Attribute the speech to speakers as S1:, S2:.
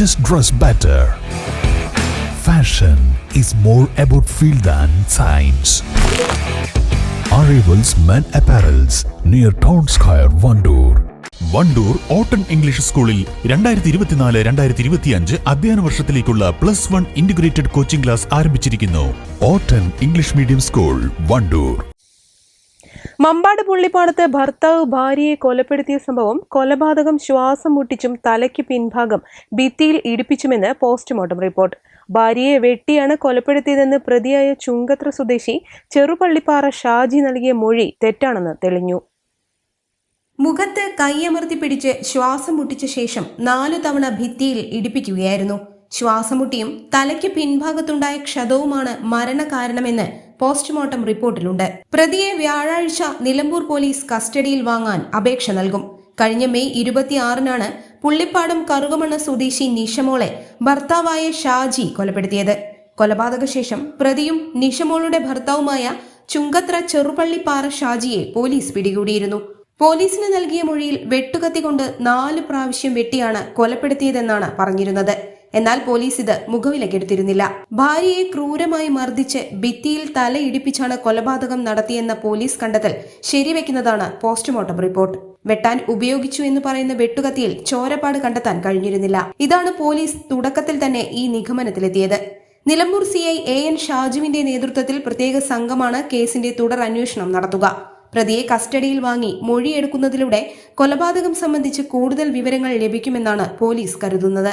S1: just dress better. Fashion is more about feel than science. Arrivals Men Apparels near Town Square, Vandoor. Vandoor Auton English സ്കൂളിൽ രണ്ടായിരത്തി ഇരുപത്തിനാല് രണ്ടായിരത്തി ഇരുപത്തിയഞ്ച് അധ്യയന വർഷത്തിലേക്കുള്ള plus one integrated coaching class ആരംഭിച്ചിരിക്കുന്നു Auton English medium school Vandoor
S2: Mambad പുള്ളിപ്പാടത്ത് ഭർത്താവ് ഭാര്യയെ കൊലപ്പെടുത്തിയ സംഭവം കൊലപാതകം ശ്വാസം മുട്ടിച്ചും തലയ്ക്ക് പിൻഭാഗം ഭിത്തിയിൽ ഇടിപ്പിച്ചുമെന്ന് പോസ്റ്റ്മോർട്ടം റിപ്പോർട്ട്. ഭാര്യയെ വെട്ടിയാണ് കൊലപ്പെടുത്തിയതെന്ന് പ്രതിയായ ചുങ്കത്ര സ്വദേശി ചെറുപള്ളിപ്പാറ ഷാജി നൽകിയ മൊഴി തെറ്റാണെന്ന് തെളിഞ്ഞു.
S3: മുഖത്ത് കൈയമർത്തി പിടിച്ച് ശ്വാസം മുട്ടിച്ച ശേഷം നാലു തവണ ഭിത്തിയിൽ ഇടിപ്പിക്കുകയായിരുന്നു. ശ്വാസമുട്ടിയും തലയ്ക്ക് പിൻഭാഗത്തുണ്ടായ ക്ഷതവുമാണ് മരണകാരണമെന്ന് പോസ്റ്റ്മോർട്ടം റിപ്പോർട്ടിലുണ്ട്. പ്രതിയെ വ്യാഴാഴ്ച നിലമ്പൂർ പോലീസ് കസ്റ്റഡിയിൽ വാങ്ങാൻ അപേക്ഷ നൽകും. കഴിഞ്ഞ മെയ് ഇരുപത്തിയാറിനാണ് പുള്ളിപ്പാടം കറുകമണ്ണ സ്വദേശി നിഷമോളെ ഭർത്താവായ ഷാജി കൊലപ്പെടുത്തിയത്. കൊലപാതക ശേഷം പ്രതിയും നിഷമോളുടെ ഭർത്താവുമായ ചുങ്കത്ര ചെറുപള്ളിപ്പാറ ഷാജിയെ പോലീസ് പിടികൂടിയിരുന്നു. പോലീസിന് നൽകിയ മൊഴിയിൽ വെട്ടുകത്തി കൊണ്ട് നാല് പ്രാവശ്യം വെട്ടിയാണ് കൊലപ്പെടുത്തിയതെന്നാണ് പറഞ്ഞിരുന്നത്. എന്നാൽ പോലീസ് ഇത് മുഖവിലക്കെടുത്തിരുന്നില്ല ഭാര്യയെ ക്രൂരമായി മർദ്ദിച്ച് ഭിത്തിയിൽ തലയിടിപ്പിച്ചാണ് കൊലപാതകം നടത്തിയെന്ന പോലീസ് കണ്ടെത്തൽ ശരിവെക്കുന്നതാണ് പോസ്റ്റ്മോർട്ടം റിപ്പോർട്ട്. വെട്ടാൻ ഉപയോഗിച്ചു എന്ന് പറയുന്ന വെട്ടുകത്തിയിൽ ചോരപ്പാട് കണ്ടെത്താൻ കഴിഞ്ഞിരുന്നില്ല. ഇതാണ് പോലീസ് തുടക്കത്തിൽ തന്നെ ഈ നിഗമനത്തിലെത്തിയത്. Nilambur C I A N ഷാജുവിന്റെ നേതൃത്വത്തിൽ പ്രത്യേക സംഘമാണ് കേസിന്റെ തുടർ അന്വേഷണം നടത്തുക. പ്രതിയെ കസ്റ്റഡിയിൽ വാങ്ങി മൊഴിയെടുക്കുന്നതിലൂടെ കൊലപാതകം സംബന്ധിച്ച് കൂടുതൽ വിവരങ്ങൾ ലഭിക്കുമെന്നാണ് പോലീസ് കരുതുന്നത്.